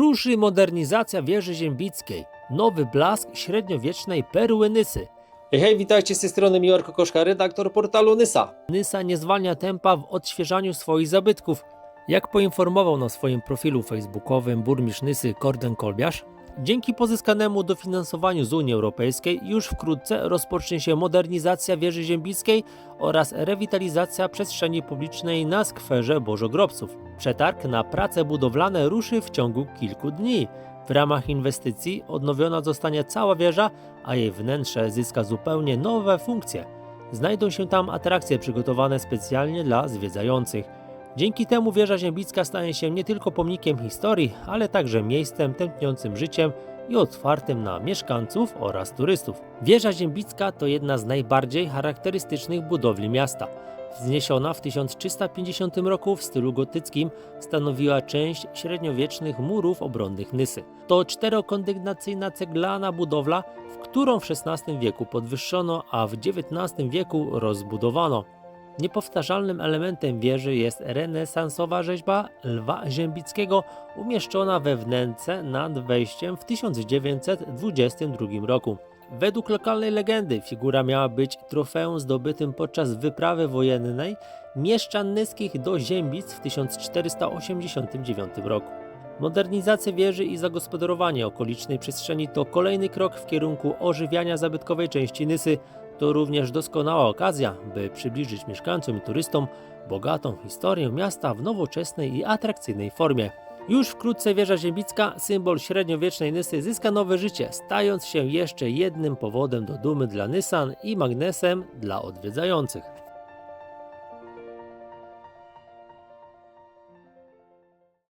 Ruszy modernizacja wieży ziembickiej. Nowy blask średniowiecznej perły Nysy. Hej, hej, witajcie z tej strony Miłor Kokoszka, redaktor portalu Nysa. Nysa nie zwalnia tempa w odświeżaniu swoich zabytków. Jak poinformował na swoim profilu facebookowym burmistrz Nysy Korden Kolbiarz, dzięki pozyskanemu dofinansowaniu z Unii Europejskiej już wkrótce rozpocznie się modernizacja wieży ziembickiej oraz rewitalizacja przestrzeni publicznej na skwerze Bożogrobców. Przetarg na prace budowlane ruszy w ciągu kilku dni. W ramach inwestycji odnowiona zostanie cała wieża, a jej wnętrze zyska zupełnie nowe funkcje. Znajdą się tam atrakcje przygotowane specjalnie dla zwiedzających. Dzięki temu wieża ziembicka stanie się nie tylko pomnikiem historii, ale także miejscem tętniącym życiem i otwartym na mieszkańców oraz turystów. Wieża ziembicka to jedna z najbardziej charakterystycznych budowli miasta. Wzniesiona w 1350 roku w stylu gotyckim, stanowiła część średniowiecznych murów obronnych Nysy. To czterokondygnacyjna ceglana budowla, w którą w XVI wieku podwyższono, a w XIX wieku rozbudowano. Niepowtarzalnym elementem wieży jest renesansowa rzeźba Lwa Ziembickiego umieszczona we wnęce nad wejściem w 1922 roku. Według lokalnej legendy figura miała być trofeum zdobytym podczas wyprawy wojennej mieszczan nyskich do Ziembic w 1489 roku. Modernizacja wieży i zagospodarowanie okolicznej przestrzeni to kolejny krok w kierunku ożywiania zabytkowej części Nysy. To również doskonała okazja, by przybliżyć mieszkańcom i turystom bogatą historię miasta w nowoczesnej i atrakcyjnej formie. Już wkrótce wieża ziembicka, symbol średniowiecznej Nysy, zyska nowe życie, stając się jeszcze jednym powodem do dumy dla Nysan i magnesem dla odwiedzających.